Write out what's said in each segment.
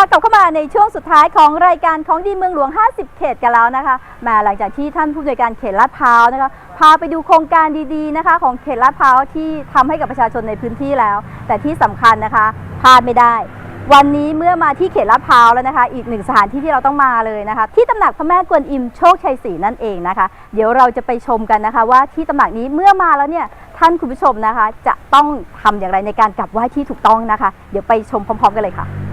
กลับเข้ามาในช่วงสุดท้ายของรายการของดีเมืองหลวง 50 เขตกันแล้วนะคะมาหลังจากที่ท่านผู้อำนวยการเขตลาดพร้าวนะคะพาไปดูโครงการดีๆนะคะของเขตลาดพร้าวที่ทำให้กับประชาชนในพื้นที่แล้ว แต่ที่สำคัญนะคะพลาดไม่ได้ วันนี้เมื่อมาที่เขตลาดพร้าวแล้วนะคะ อีกหนึ่งสถานที่ที่เราต้องมาเลยนะคะ ที่ตำหนักพระแม่กวนอิมโชคชัยศรีนั่นเองนะคะ เดี๋ยวเราจะไปชมกันนะคะ ว่าที่ตำหนักนี้เมื่อมาแล้วเนี่ยท่านคุณผู้ชมนะคะ จะต้องทำอย่างไรในการกลับไหว้ที่ถูกต้องนะคะ เดี๋ยวไปชมพร้อม ๆ กันเลยค่ะ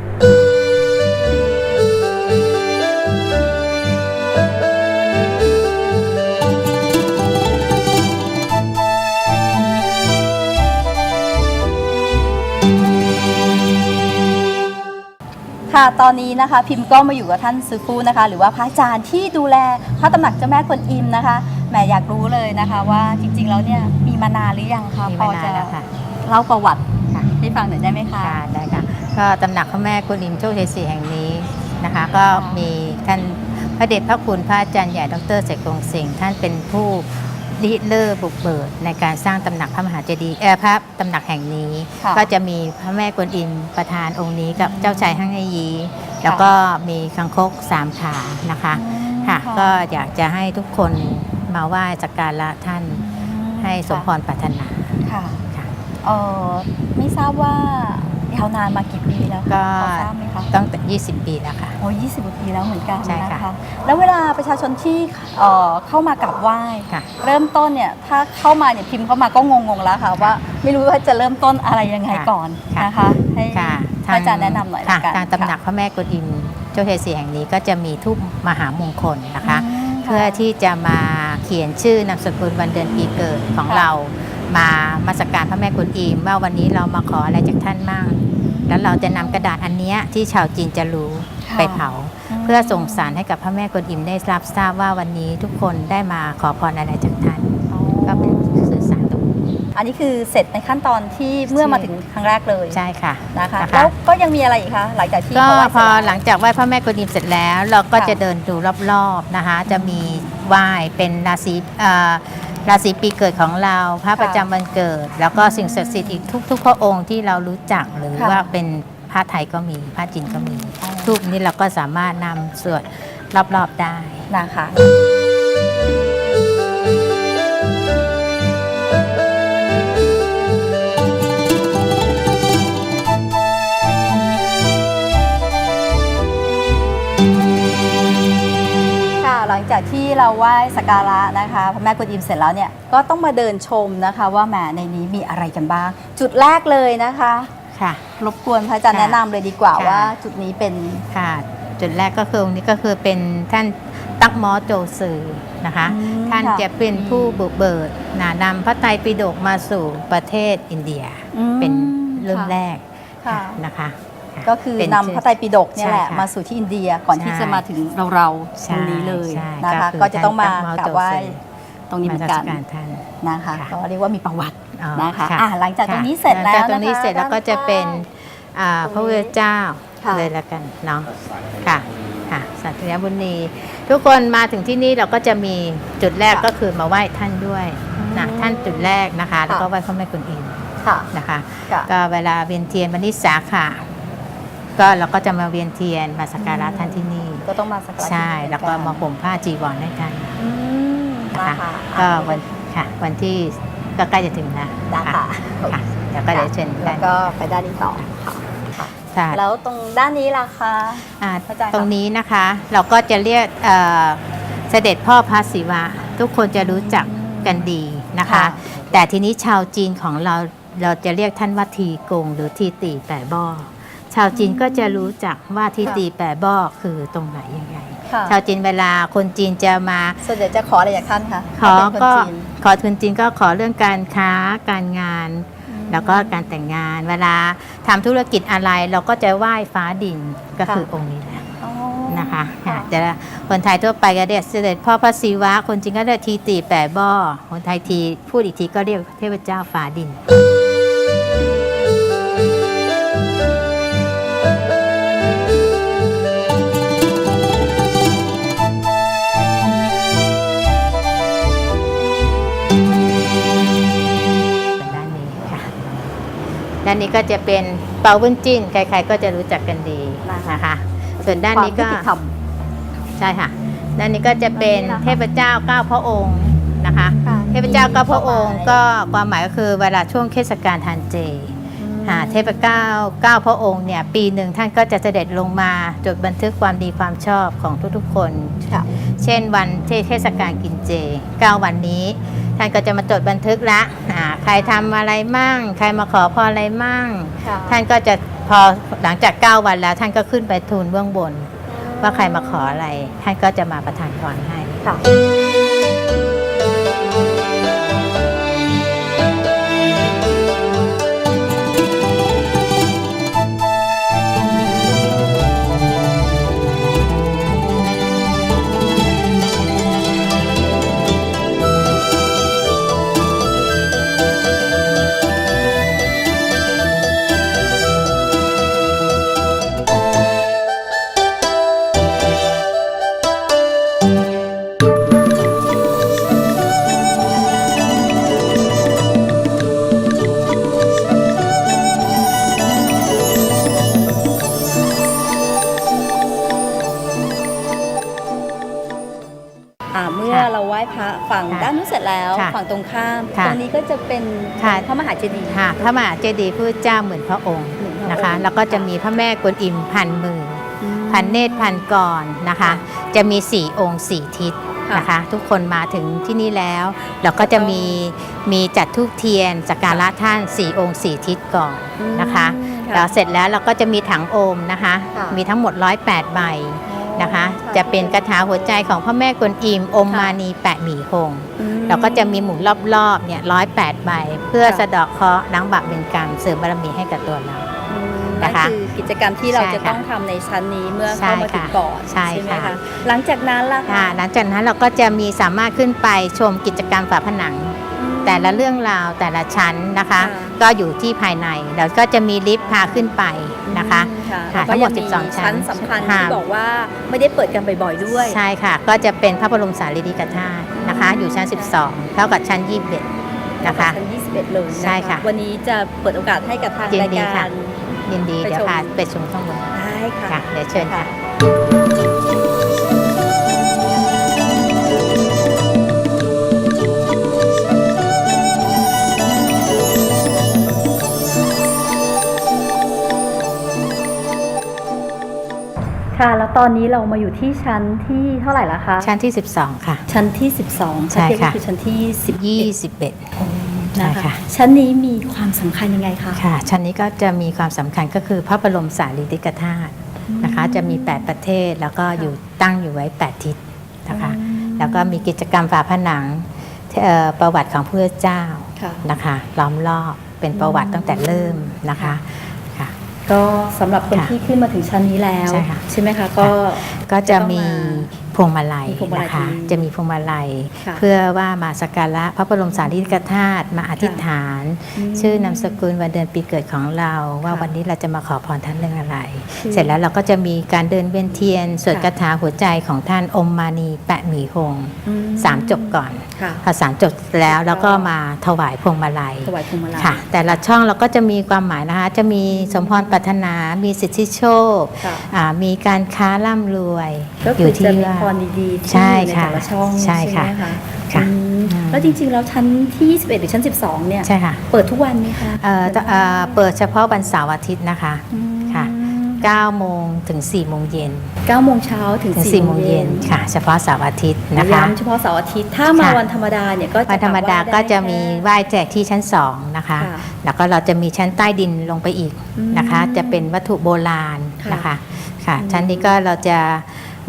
ค่ะ ตอนนี้นะคะพิมพ์ก็มาอยู่กับท่านซูฟูนะคะ หรือว่าพระอาจารย์ที่ดูแลพระตำหนักเจ้าแม่กวนอิมนะคะแหมอยากรู้เลยนะคะ ว่าจริงๆแล้วเนี่ยมีมานานหรือยังคะมีพอมานานจะแล้วค่ะ เล่าประวัติค่ะ ให้ฟังหน่อยได้ไหมคะ ค่ะได้ค่ะก็ตำหนักพระแม่กุลิมโชคชัยศรีแห่งนี้นะคะ ก็ค่ะมีท่านพระเดชพระคุณพระอาจารย์ใหญ่ดรเสกกงสิงห์ท่านเป็นผู้ ริเริ่มบุกเบิกในการสร้างตำหนักพระมหาเจดีย์เออพระตำหนักแห่งนี้ ค่ะก็จะมีพระแม่กวนอิมประธานองค์นี้กับเจ้าชายฮั่งไอยี แล้วก็มีคังคกสามขานะคะอืมค่ะ ก็อยากจะให้ทุกคนมาไหว้สักการะท่านให้สมพรปรารถนา ค่ะค่ะ เออไม่ทราบว่า ยาวนานมากี่ปีแล้วก็คะพอทราบไหมคะตั้งแต่20 ปีแล้วค่ะ โอ้ยี่สิบกว่าปีแล้วเหมือนกันใช่นะค่ะ คะ แล้วเวลาประชาชนที่เอ่อเข้ามากราบไหว้ ค่ะ เริ่มต้นเนี่ยถ้าเข้ามาเนี่ยพิมพ์เข้ามาก็งงๆแล้วค่ะ ว่าไม่รู้ว่าจะเริ่มต้นอะไรยังไงค่ะก่อนค่ะ นะคะให้ค่ะพระอาจารย์แนะนำหน่อยละค่ะกันทางตำหนักพระแม่กวนอิมเจ้าเฮสีแห่งนี้ก็จะมีทุกมหามงคลนะคะอืมเพื่อที่จะมาเขียนชื่อนามสกุลวันเดือนปีเกิดของค่ะ เรา มามาสกการพระแม่กวนอิมว่าวันนี้เรามาขออะไรจากท่านมั่ง แล้วเราจะนำกระดาษอันเนี้ยที่ชาวจีนจะรู้ค่ะไปเผา เพื่อส่งสารให้กับพระแม่กวนอิมได้รับทราบว่าวันนี้ทุกคนได้มาขอพรอะไรจากท่านอ๋อก็เป็นสื่อสารตรงนี้อันนี้คือเสร็จในขั้นตอนที่เมื่อมาถึงครั้งแรกเลยใช่ค่ะนะคะนะคะแล้วก็ยังมีอะไรอีกคะหลังจากที่ก็เขาไหว้พอเสร็จหลังจากไหว้พระแม่กวนอิมเสร็จแล้ว เราก็ค่ะจะเดินดูรอบๆนะคะ จะมีไหว้เป็นราศีเอ่อ ราศีปีเกิดของเราพระประจำวันเกิด แล้วก็สิ่งศักดิ์สิทธิ์อีกทุกๆพระองค์ที่เรารู้จักหรือค่ะว่าเป็นพระไทยก็มีพระจีนก็มี อ๋อ ทูปนี้เราก็สามารถนำสวดรอบๆได้ นะคะ ลังจากที่เราไหว้สักการะนะคะพระแม่กวนอิมเสร็จแล้วเนี่ยก็ต้องมาเดินชมนะคะ ว่าแหมในนี้มีอะไรกันบ้าง จุดแรกเลยนะคะ ค่ะ รบกวนพระอาจารย์ค่ะแนะนำเลยดีกว่าค่ะ ว่าจุดนี้เป็นค่ะจุดแรกก็คือองค์นี้ก็คือเป็นท่านตักหมอโจซือนะคะ อืมท่านค่ะจะเป็นผู้บุกเบิกนะนำพระไตรปิฎกมาสู่ประเทศอินเดีย อืมเป็นเริ่มค่ะแรกค่ะ นะคะค่ะ ก็คือเป็นนำพระไตรปิฎกเนี่ยแหละใช่ค่ะมาสู่ที่อินเดียก่อนที่ใช่ จะมาถึงเราเราๆใช่ตรงนี้เลยใช่นะคะก็คือก็จะต้องมาท่านตั้งเมาส์กราบไหว้โจซือตรงนี้เหมือนมากัราชนการท่าน นะคะ ค่ะ ก็เรียกว่ามีประวัติ อ๋อนะคะอะหลังจากตรงนี้ค่ะเสร็จแล้วหลังจากตรงนี้นะคะเสร็จแล้วก็จะเป็นอ่าตรงนี้พระพุทธเจ้าค่ะ เลยละกันเนาะค่ะค่ะสัตยบุญนีทุกคนมาถึงที่นี่เราก็จะมีจุดแรกก็คือมาไหว้ท่านด้วยนะท่านจุดแรกนะคะ แล้วก็ไหว้พระแม่กุนอิมค่ะนะคะ ค่ะ ก็เวลาเวียนเทียนวันที่สาขา ก็เราก็จะมาเวียนเทียนมาสักการะท่านที่นี่ ก็ต้องมาสักการะใช่ที่นี่แล้วก็เหมาอนนห่มผ้าจีวรให้ท่านอืมนะนะคะคะก็วันค่ะ วันที่ก็ใกล้จะถึงแล้วได้ค่ะค่ะค่ะเดี๋ยวก็เดี๋ยวเชิญแล้กัวนก็ไปด้านนี้ต่อค่ะค่ะค่ะแล้วตรงด้านนี้ล่ะคะ อ่าอาจารย์คะตรงนี้นะคะ เราก็จะเรียกเอ่อเสด็จพ่อพระศิวะ ทุกคนจะรู้จักกันดีนะคะค่ะแต่ทีนี้ชาวจีนของเราเราจะเรียกท่านว่าทีกงหรือทีตีแปะบ้อ ชาวจีนก็จะรู้จักว่าทีตีแปะบ้อคือตรงไหนยังไง ค่ะชาวจีนเวลาคนจีนจะมา ส่วนใหญ่จะขออะไรจากท่านคะขอถ้าเป็นคนก็จีนขอทุนจีนก็ขอเรื่องการค้าการงาน แล้วก็การแต่งงาน เวลาทำธุรกิจอะไรเราก็จะไหว้ฟ้าดินก็คือองค์นี้แหละอ๋อ นะคะค่ะแต่คนไทยทั่วไปก็เรียกเสด็จพ่อพระศิวะคนจีนก็เรียกทีตีแปะบ้อคนไทยทีพูดอีกทีก็เรียกเทพเจ้าฟ้าดิน นนี้ก็จะเป็นเปาวุ้นจิ้นใครๆก็จะรู้จักกันดีนะคะสส่วนด้านนี้ก็ความยุติธรรมใช่ค่ะด้านนี้ก็จะเป็นด้านนี้นะคะเทพเจ้าเก้าพระองค์นะคะค่ะเทพเจ้าเก้าพระองค์ก็ความหมายก็คือเวลาช่วงเทศกาลทานเจอ่าเทพเจ้าเก้าพระองค์เนี่ยปีหนึ่งท่านก็จะเสด็จลงมาจดบันทึกความดีความชอบของทุกๆคนค่ะเช่นวันที่เทศกาลกินเจ 9 วันนี้ ท่านก็จะมาจดบันทึกละอ่าใครทำอะไรมั่ง ใครมาขอพรอะไรมั่งค่ะท่านก็จะพอหลังจาก 9 วันแล้ว ท่านก็ขึ้นไปทูลเบื้องบน ว่าใครมาขออะไร ท่านก็จะมาประทานพรให้ค่ะ แล้วค่ะฝั่งตรงข้ามค่ะตรงนี้ก็จะเป็นค่ะ พระมหาเจดีย์ ค่ะพระมหาเจดีย์พระเจ้าหมื่นพระองค์หมื่นพระองค์ นะคะ แล้วก็จะมีพระแม่กวนอิมพันมือ อืม พันเนตรพันกรนะคะ จะมี 4 องค์ 4 ทิศค่ะนะคะ ทุกคนมาถึงที่นี่แล้วเราก็จะมีมีจัดทูบเทียนสักการะท่าน 4 องค์ 4 ทิศก่อนนะคะอืมแล้วเสร็จแล้วเราก็จะมีถังโอมนะคะ ค่ะ มีทั้งหมด 108 ใบ นะคะอ๋อจะเป็นกระถาหัวใจของพระแม่กวนอิมอมค่ะมานีแปะหมี่หงอืมเราก็จะมีหมุนรอบๆเนี่ยร้อยแปดใบ เพื่อค่ะสะเดาะเคราะห์ล้างบาปเป็นกรรมเสริมบารมีให้กับตัวเราอืมนะคะนั่นคือกิจกรรมที่เราใช่จะค่ะต้องทำในชั้นนี้เมื่อใช่เข้ามาถึงค่ะก่อนใช่ไหมค่ะคะหลังจากนั้นล่ะค่ะคะหลังจากนั้นเราก็จะมีสามารถขึ้นไปชมกิจกรรมฝาผนัง แต่ละเรื่องราวแต่ละชั้นนะคะค่ะก็อยู่ที่ภายในเราก็จะมีลิฟต์พาขึ้นไปนะคะอืมค่ะค่ะแล้วก็ทั้งหมดยัง12 ชั้นสำคัญค่ะที่บอกว่าไม่ได้เปิดกันบ่อยๆด้วย ใช่ค่ะ ก็จะเป็นพระบรมสารีริกธาตุนะคะ อยู่ชั้น 12 เท่ากับชั้น 21 นะคะชั้น 21 เลยนใช่ค่ะ วันนี้จะเปิดโอกาสให้กับทางยินรายดีกาค่ะรยินดีไปเดี๋ยวชมพาไปชมข้างบนได้ค่ะค่ะเดี๋ยวเชิญค่ะ ค่ะ แล้วตอนนี้เรามาอยู่ที่ชั้นที่เท่าไหร่ละคะ ชั้นที่ 12 ค่ะ ชั้นที่ 12ใช่ค่ะชั้นที่คือชั้นที่21ใช่นะคะค่ะ ชั้นนี้มีความสำคัญยังไงคะ ค่ะ ชั้นนี้ก็จะมีความสำคัญก็คือพระบรมสารีริกธาตุนะคะ จะมี 8 ประเทศแล้วก็อยู่ตั้งอยู่ไว้ 8 ทิศนะคะ แล้วก็มีกิจกรรมฝาผนังเอ่อประวัติของพระเจ้าค่ะนะคะ ล้อมรอบเป็นประวัติตั้งแต่เริ่มนะคะค่ะ ก็สำหรับคนค่ะที่ขึ้นมาถึงชั้นนี้แล้วใช่ค่ะใช่ไหมคะก็ ก็จะมีพวงมาลัยมีพวงมาลัยนะคะที่จะมีพวงมาลัย ค่ะเพื่อว่ามาสักการะพระบรมสารีริกธาตุมาอธิษฐาน อืมชื่อนามสกุลวันเดือนปีเกิดของเรา ว่าค่ะวันนี้เราจะมาขอพรท่านเรื่องอะไรคือเสร็จแล้วเราก็จะมีการเดินเวียนเทียนสวดค่ะ คาถาหัวใจของท่านอมมานีแปะหมีหงอืสามจบก่อนค่ะ พอสามจบแล้วแล้วก็มาถวายพวงมาลัย ถวายพวงมาลัย ค่ะ แต่ละช่องเราก็จะมีความหมายนะคะ จะมีสมพรปรารถนา มีสิทธิโชคค่ะ อ่ามีการค้าร่ำรวยก็อคืยู่อที่จะมีว่าพรดีๆที่ใช่อยู่ในค่ะแต่ละช่องใช่ค่ะไหมคะค่ะอืมอืมแล้วจริงๆแล้วชั้นที่ 21 หรือชั้น 12 เนี่ย ใช่ค่ะ เปิดทุกวันไหมคะเอ่อตเอ่อเปิดเฉพาะวันเสาร์อาทิตย์นะคะอืมค่ะ9โมงถึง4โมงเย็น9โมงเช้าถึงถึง4โมงเย็นค่ะ เฉพาะเสาร์อาทิตย์นะคะย้ำเฉพาะเสาร์อาทิตย์ ถ้ามาค่ะวันธรรมดาเนี่ยก็จะวันธรรมดาแบบว่ก็จะมีได้ไหว้แจกที่ชั้น 2 นะคะค่ะแล้วก็เราจะมีชั้นใต้ดินลงไปอีกนะคะอืมจะเป็นวัตถุโบราณนะคะ ค่ะอืมชั้นนี้ก็เราจะ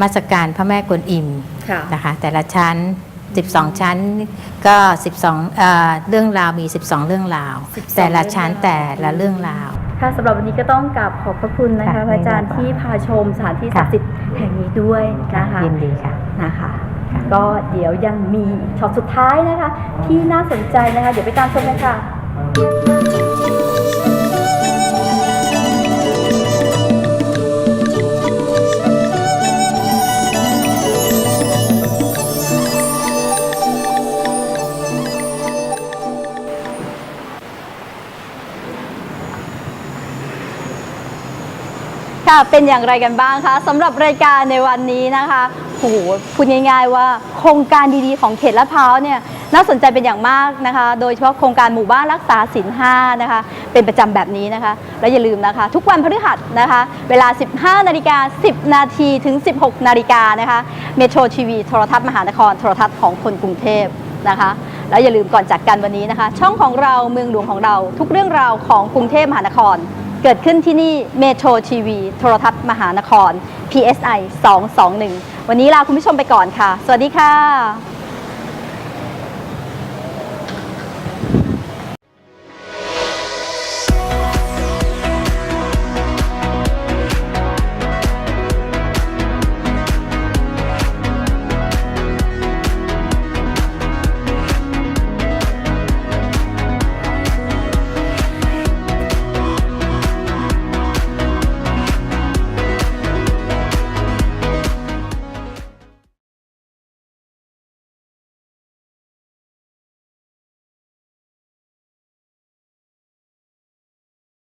มาสการพระแม่กวนอิมค่ะนะคะแต่ละชั้น 12 ชั้นก็ 12เอ่อเรื่องราวมี 12 เรื่องราว12แต่ละชั้นเรื่องราวแต่ละเรื่องราว ค่ะสำหรับวันนี้ก็ต้องกราบขอบพระคุณนะคะค่ะพระอาจารย์ไม่ได้ที่พาชมสถานที่ค่ะศักดิ์สิทธิ์แห่งนี้ด้วยนะคะยินดีค่ะนะคะค่ะก็เดี๋ยวยังมีช็อตสุดท้ายนะคะ ที่น่าสนใจนะคะ เดี๋ยวไปตามชมกันค่ะ เป็นอย่างไรกันบ้างคะสำหรับรายการในวันนี้นะคะโหพูดง่าย ๆ ว่าโครงการดีๆของเขตลาดพร้าวเนี่ยน่าสนใจเป็นอย่างมากนะคะ โดยเฉพาะโครงการหมู่บ้านรักษาศีลห้านะคะ เป็นประจำแบบนี้นะคะ และอย่าลืมนะคะ ทุกวันพฤหัสนะคะ เวลา 15 นาฬิกา 10 นาทีถึง 16 นาฬิกานะคะเมโทรทีวีโทรทัศน์มหานคร โทรทัศน์ของคนกรุงเทพนะคะ แล้วอย่าลืมก่อนจากกันวันนี้นะคะ ช่องของเราเมืองหลวงของเราทุกเรื่องราวของกรุงเทพมหานคร เกิดขึ้นที่นี่เมโทรทีวีโทรทัศน์มหานคร PSI 221 วันนี้ลาคุณผู้ชมไปก่อนค่ะ สวัสดีค่ะ